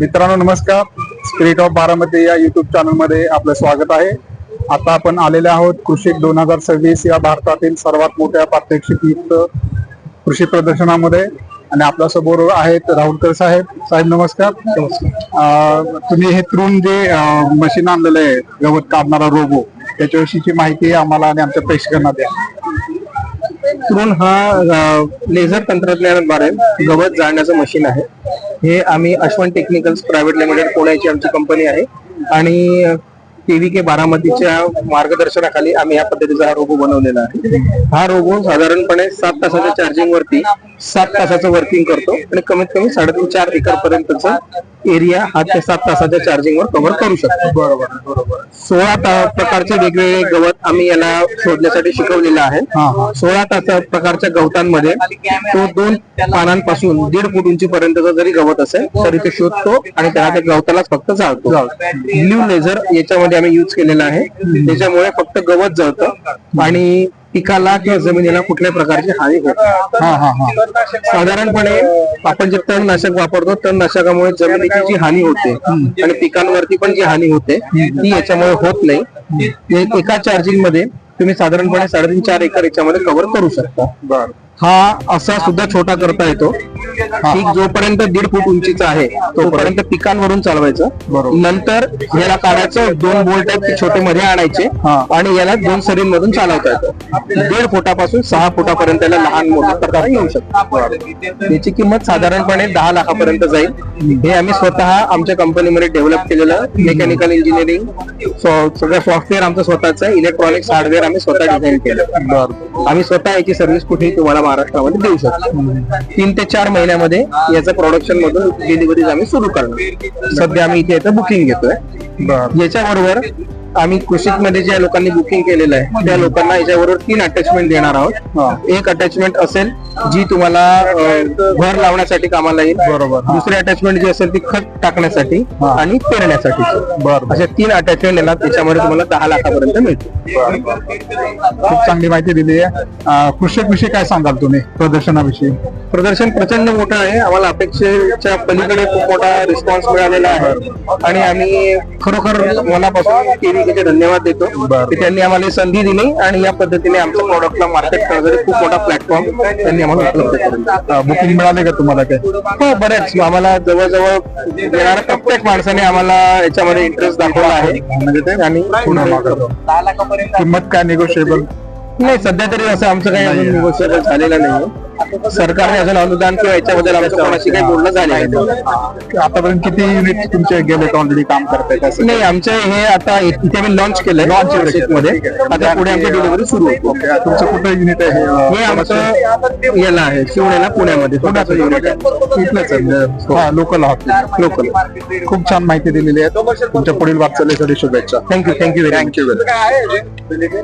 मित्रांनो नमस्कार. Spirit of Baramati या युट्यूब चॅनलमध्ये आपलं स्वागत आहे. आता आपण आलेले आहोत कृषी दोन हजार सव्वीस या भारतातील सर्वात मोठ्या प्रात्यक्षिक कृषी प्रदर्शनामध्ये. आणि आपल्यासमोर आहेत राहुलकर साहेब. साहेब नमस्कार. तुम्ही हे तृण जे मशीन आणलेलं आहे गवत काढणारा रोबो त्याच्याविषयीची माहिती आम्हाला आणि आमच्या प्रेक्षकांना द्या. तृण हा लेझर तंत्रज्ञानाद्वारे गवत जाळण्याचं मशीन आहे. हे आम्ही अश्वन टेक्निकल्स प्रायव्हेट लिमिटेड पुण्याची आमची कंपनी आहे. आणि केव्ही के बारामतीच्या मार्गदर्शनाखाली आम्ही या पद्धतीचा हा रोबो बनवलेला आहे. हा रोबो साधारणपणे सात तासाच्या चार्जिंग वरती सात तासाचं वर्किंग करतो आणि कमीत कमी साडेतीन चार एकर पर्यंतचा एरिया हा ते सात तासाच्या चार्जिंग वर कव्हर करू शकतो. बरोबर बरोबर सोळा प्रकारचे वेगवेगळे गवत आम्ही याला शोधण्यासाठी शिकवलेलं आहे. सोळा तास प्रकारच्या गवतांमध्ये तो दोन पानांपासून दीड फूट उंचीपर्यंतचा जरी गवत असेल तरी ते शोधतो आणि त्याला त्या गवतालाच फक्त जाळतो. ब्ल्यू लेझर याच्यामध्ये आम्ही युज केलेला आहे. त्याच्यामुळे फक्त गवत जळतं आणि पिकाला किंवा जमिनीला कुठल्या प्रकारची हानी होत नाही. हा हा हा. साधारणपणे आपण जे तणनाशक वापरतो तणनाशकामुळे जमिनीची जी हानी होते आणि पिकांवरती पण जी हानी होते ती याच्यामुळे होत नाही. हे एका चार्जिंगमध्ये तुम्ही साधारणपणे साडेतीन चार एकर याच्यामध्ये कव्हर करू शकता. हा असा सुद्धा छोटा करता येतो. पीक जोपर्यंत दीड फूट उंचीचा आहे तोपर्यंत पिकांवरून चालवायचं. नंतर याला काढायचं दोन बोल्ट आहेत ते छोटे मध्ये आणायचे. आणि याला दोन सरींमधून चालवता येतं. दीड फुटापासून सहा फुटापर्यंत याला लहान मोठा करता येऊ शकतो. याची किंमत साधारणपणे दहा लाखापर्यंत जाईल. हे आम्ही स्वतः आमच्या कंपनीमध्ये डेव्हलप केलेलं मेकॅनिकल इंजिनिअरिंग सगळं सॉफ्टवेअर आमचं स्वतःच आहे. इलेक्ट्रॉनिक्स हार्डवेअर आम्ही स्वतः डिझाईन केलं आम्ही स्वतः याची सर्व्हिस कुठेही तुम्हाला महाराष्ट्रामध्ये देऊ शकतो. तीन ते चार महिन्यामध्ये याचं प्रोडक्शन मधून डिलिव्हरीज आम्ही सुरू करणार. सध्या आम्ही इथे याचं बुकिंग घेतोय. बर. याच्याबरोबर आम्ही मध्ये ज्या लोकांनी बुकिंग केलेलं आहे त्या लोकांना याच्याबरोबर तीन अटॅचमेंट देणार. आहोत. एक अटॅचमेंट असेल जी तुम्हाला भर लावण्यासाठी कामाला येईल. बरोबर. दुसरी अटॅचमेंट जी असेल ती खत टाकण्यासाठी. आणि पेरण्यासाठी. बर. अशा तीन अटॅचमेंट येणार त्याच्यामध्ये तुम्हाला दहा लाखापर्यंत मिळतील. खूप चांगली माहिती दिली आहे. कृषक विषयी काय सांगाल तुम्ही प्रदर्शनाविषयी? प्रदर्शन प्रचंड मोठं आहे. आम्हाला अपेक्षेच्या पलीकडे खूप मोठा रिस्पॉन्स मिळालेला आहे. आणि आम्ही खरोखर मनापासून केव्हीचे धन्यवाद देतो. की त्यांनी आम्हाला ही संधी दिली आणि या पद्धतीने आमच्या प्रॉडक्टला मार्केट करण्यासाठी खूप मोठा प्लॅटफॉर्म त्यांनी आम्हाला उपलब्ध करून. बुकिंग मिळाले का तुम्हाला काय हो बरेच. आम्हाला जवळजवळ येणाऱ्या प्रत्येक माणसाने आम्हाला याच्यामध्ये इंटरेस्ट दाखवला आहे. म्हणजे ते आणि. किंमत काय निगोशिएबल नाही सध्या तरी असं आमचं काही निगोशिएबल झालेलं नाही सरकारने अजून अनुदान किंवा याच्याबद्दल आमचं कोणाशी काही बोलणं झालेलं नाही. आतापर्यंत किती युनिट तुमचे गेले ऑलरेडी काम करताय कसं नाही आमचं हे आता इथे आम्ही लॉन्च केलंय. लॉन्च मध्ये आता पुढे आमची डिलिव्हरी सुरू होते ओके तुमचं कुठं युनिट आहे हे आमचं याला आहे शिवण्याला पुण्यामध्ये. पुण्याचं युनिट आहे. इथलंच आहे? हा. लोकल आहात. लोकल खूप छान माहिती दिलेली आहे. तुमच्या पुढील वाटचालीसाठी शुभेच्छा. Thank you thank you very much thank you very